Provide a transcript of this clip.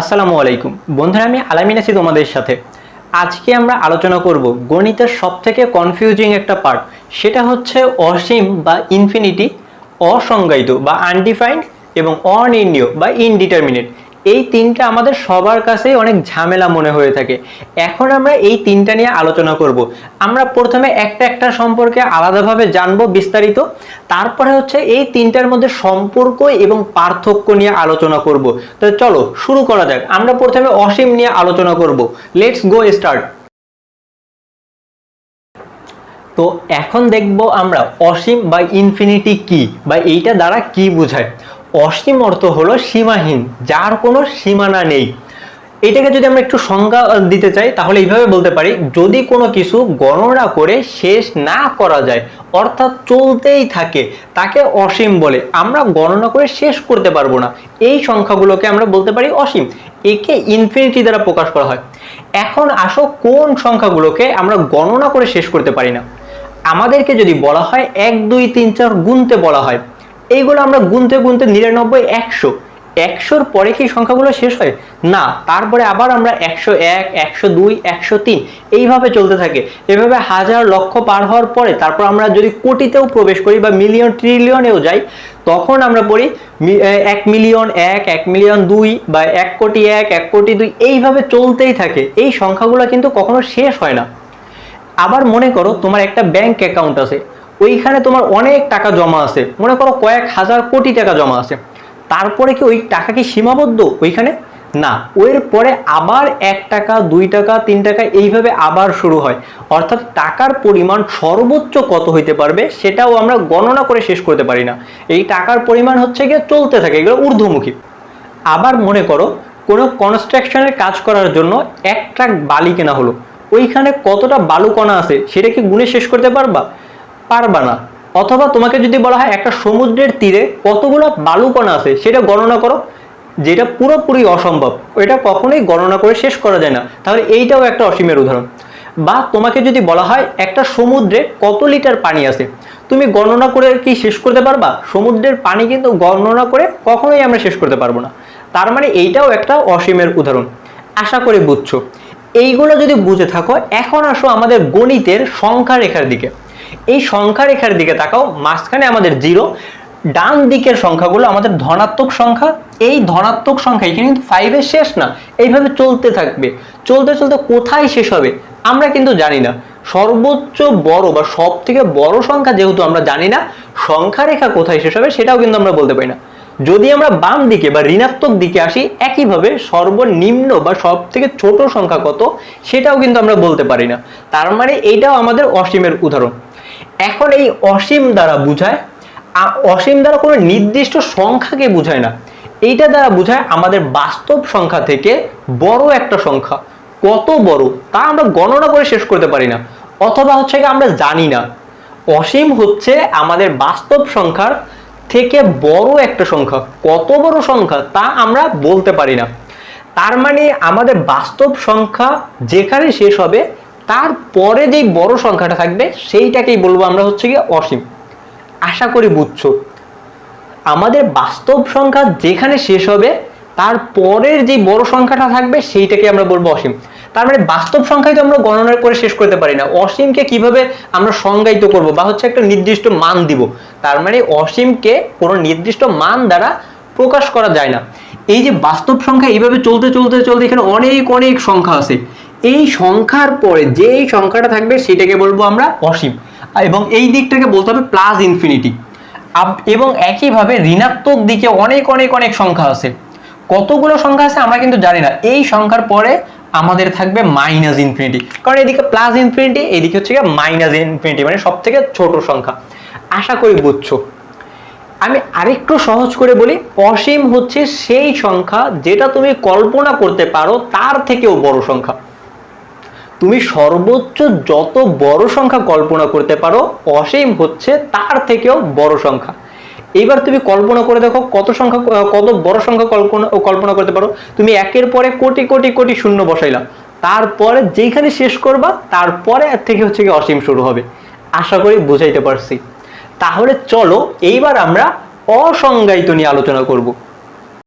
আসসালামু আলাইকুম। বন্ধুরা, আমি আলামিন আছি তোমাদের সাথে। আজকে আমরা আলোচনা করব গণিতের সবথেকে কনফিউজিং একটা পার্ট সেটা হচ্ছে অসীম বা ইনফিনিটি অসংজ্ঞায়িত বা আনডিফাইন্ড এবং অনির্ণীয় বা ইনডিটারমিনেট এই তিনটা আমাদের সবার কাছেই অনেক ঝামেলা মনে হয়ে থাকে। এখন আমরা এই তিনটা নিয়ে আলোচনা করব। আমরা প্রথমে একটা একটা সম্পর্কে আলাদাভাবে জানব বিস্তারিত। তারপরে হচ্ছে এই তিনটার মধ্যে সম্পর্ক এবং পার্থক্য নিয়ে আলোচনা করব। তো চলো, শুরু করা যাক। আমরা প্রথমে অসীম নিয়ে আলোচনা করব। লেটস গো স্টার্ট তো এখন দেখব আমরা অসীম বা ইনফিনিটি কি বা এইটা দ্বারা কি বোঝায়। অসীম অর্থ হলো সীমাহীন, যার কোনো সীমানা নেই। এটাকে যদি আমরা একটু সংজ্ঞা দিতে চাই, তাহলে এইভাবে বলতে পারি, যদি কোনো কিছু গণনা করে শেষ না করা যায়, অর্থাৎ চলতেই থাকে, তাকে অসীম বলে, আমরা গণনা করে শেষ করতে পারব না। এই সংখ্যাগুলোকে আমরা বলতে পারি অসীম। একে ইনফিনিটি দ্বারা প্রকাশ করা হয়। এখন আসো কোন সংখ্যাগুলোকে আমরা গণনা করে শেষ করতে পারি না। আমাদেরকে যদি বলা হয় এক, দুই, তিন, চার গুনতে বলা হয় এইগুলো আমরা গুনতে গুনতে নিরানব্বই, একশো। একশোর পরে কি সংখ্যাগুলো শেষ হয়? না, তারপরে আবার আমরা একশো এক, একশো দুই, একশো তিন, এইভাবে চলতে থাকে। এভাবে হাজার লক্ষ পার হওয়ার পরে তারপর আমরা যদি কোটিতেও প্রবেশ করি বা মিলিয়ন, ট্রিলিয়নেও যাই, তখন আমরা পড়ি এক মিলিয়ন, এক এক মিলিয়ন, দুই বা এক কোটি এক এক কোটি দুই, এইভাবে চলতেই থাকে। এই সংখ্যাগুলো কিন্তু কখনো শেষ হয় না। আবার মনে করো, তোমার একটা ব্যাংক অ্যাকাউন্ট আছে। ওইখানে তোমার অনেক টাকা জমা আছে। মনে করো কয়েক হাজার কোটি টাকা জমা আছে। তারপরে কি ওই টাকা কি সীমাবদ্ধ ওইখানে? না ওর পরে আবার এক টাকা, দুই টাকা, তিন টাকা এইভাবে আবার শুরু হয়। অর্থাৎ টাকার পরিমাণ সর্বোচ্চ কত হইতে পারবে সেটাও আমরা গণনা করে শেষ করতে পারি না। এই টাকার পরিমাণ হচ্ছে গিয়ে চলতে থাকে, এগুলো ঊর্ধ্বমুখী। আবার মনে করো, কোনো কনস্ট্রাকশনের কাজ করার জন্য এক ট্রাক বালি কেনা হলো। ওইখানে কতটা বালু কণা আছে সেটা কি গুণে শেষ করতে পারবা? পারবা না। অথবা তোমাকে যদি বলা হয় একটা সমুদ্রের তীরে কতগুলো বালুকণা আছে, সেটা গণনা করো, যেটা পুরোপুরি অসম্ভব। এটা কখনোই গণনা করে শেষ করা যায় না। তাহলে এইটাও একটা অসীমের উদাহরণ। বা তোমাকে যদি বলা হয় একটা সমুদ্রে কত লিটার পানি আছে, তুমি গণনা করে কি শেষ করতে পারবা? সমুদ্রের পানি কিন্তু গণনা করে কখনোই আমরা শেষ করতে পারব না। তার মানে এইটাও একটা অসীমের উদাহরণ। আশা করে বুঝছ। এইগুলো যদি বুঝে থাকো, এখন আসো আমাদের গণিতের সংখ্যা রেখার দিকে। এই সংখ্যা রেখার দিকে তাকাও, মাঝখানে আমাদের জিরো ডান দিকের সংখ্যাগুলো আমাদের ধনাত্মক সংখ্যা, এই ধনাত্মক সংখ্যা এখানে কিন্তু ফাইভের শেষ না, এইভাবে চলতে থাকবে। চলতে চলতে কোথায় শেষ হবে? আমরা কিন্তু জানি না। সর্বোচ্চ বড় বা সব থেকে বড় সংখ্যা যেহেতু আমরা জানি না সংখ্যা রেখা কোথায় শেষ হবে সেটাও কিন্তু আমরা বলতে পারি না। যদি আমরা বাম দিকে বা ঋণাত্মক দিকে আসি, একইভাবে সর্বনিম্ন বা সব থেকে ছোট সংখ্যা কত, সেটাও কিন্তু আমরা বলতে পারি না। তার মানে এইটাও আমাদের অসীমের উদাহরণ। এখন এই অসীম দ্বারা বোঝায় অসীম দ্বারা কোনো নির্দিষ্ট সংখ্যাকে বোঝায় না। এইটা দ্বারা বোঝায় আমাদের বাস্তব সংখ্যা থেকে বড় একটা সংখ্যা। কত বড়? তা আমরা গণনা করে শেষ করতে পারি না। অথবা হচ্ছে কি আমরা জানি না। অসীম হচ্ছে আমাদের বাস্তব সংখ্যার থেকে বড় একটা সংখ্যা। কত বড় সংখ্যা? তা আমরা বলতে পারি না। তার মানে আমাদের বাস্তব সংখ্যা যেখানে শেষ হবে তার পরে যেই বড় সংখ্যাটা থাকবে, সেইটাকেই বলব আমরা হচ্ছে গিয়ে অসীম। আশা করি বুঝছ। আমাদের বাস্তব সংখ্যা যেখানে শেষ হবে, তার পরের যে বড় সংখ্যাটা থাকবে, সেইটাকে আমরা বলব অসীম। তার মানে বাস্তব সংখ্যাই তো আমরা গণনা করে শেষ করতে পারি না। অসীমকে কীভাবে আমরা সংজ্ঞায়িত করব বা হচ্ছে একটা নির্দিষ্ট মান দিব? তার মানে অসীমকে কোনো নির্দিষ্ট মান দ্বারা প্রকাশ করা যায় না। এই যে বাস্তব সংখ্যা এইভাবে চলতে চলতে চলতে এখানে অনেক অনেক সংখ্যা আছে। এই সংখ্যার পরে যেই সংখ্যাটা থাকবে সেটাকে বলব আমরা অসীম। এবং এই দিকটাকে বলতে হবে প্লাস ইনফিনিটি এবং একইভাবে ঋণাত্মক দিকে অনেক অনেক অনেক সংখ্যা আছে। কতগুলো সংখ্যা আছে আমরা কিন্তু জানি না। এই সংখ্যার পরে আমাদের থাকবে মাইনাস ইনফিনিটি কারণ এদিকে প্লাস ইনফিনিটি এদিকে হচ্ছে মাইনাস ইনফিনিটি মানে সব থেকে ছোট সংখ্যা। আশা করি বুঝছ। আমি আরেকটু সহজ করে বলি, অসীম হচ্ছে সেই সংখ্যা যেটা তুমি কল্পনা করতে পারো, তার থেকেও বড় সংখ্যা। তুমি সর্বোচ্চ যত বড় সংখ্যা কল্পনা করতে পারো, অসীম হচ্ছে তার থেকেও বড় সংখ্যা। এইবার তুমি কল্পনা করে দেখো কত সংখ্যা কত বড় সংখ্যা কল্পনা কল্পনা করতে পারো। তুমি একের পরে কোটি কোটি কোটি শূন্য বসাইলা। তারপরে যেখানে শেষ করবা, তারপরে এর থেকে হচ্ছে কি অসীম শুরু হবে। আশা করি বুঝাইতে পারছি। তাহলে চলো, এইবার আমরা অসংজ্ঞায়িত নিয়ে আলোচনা করব।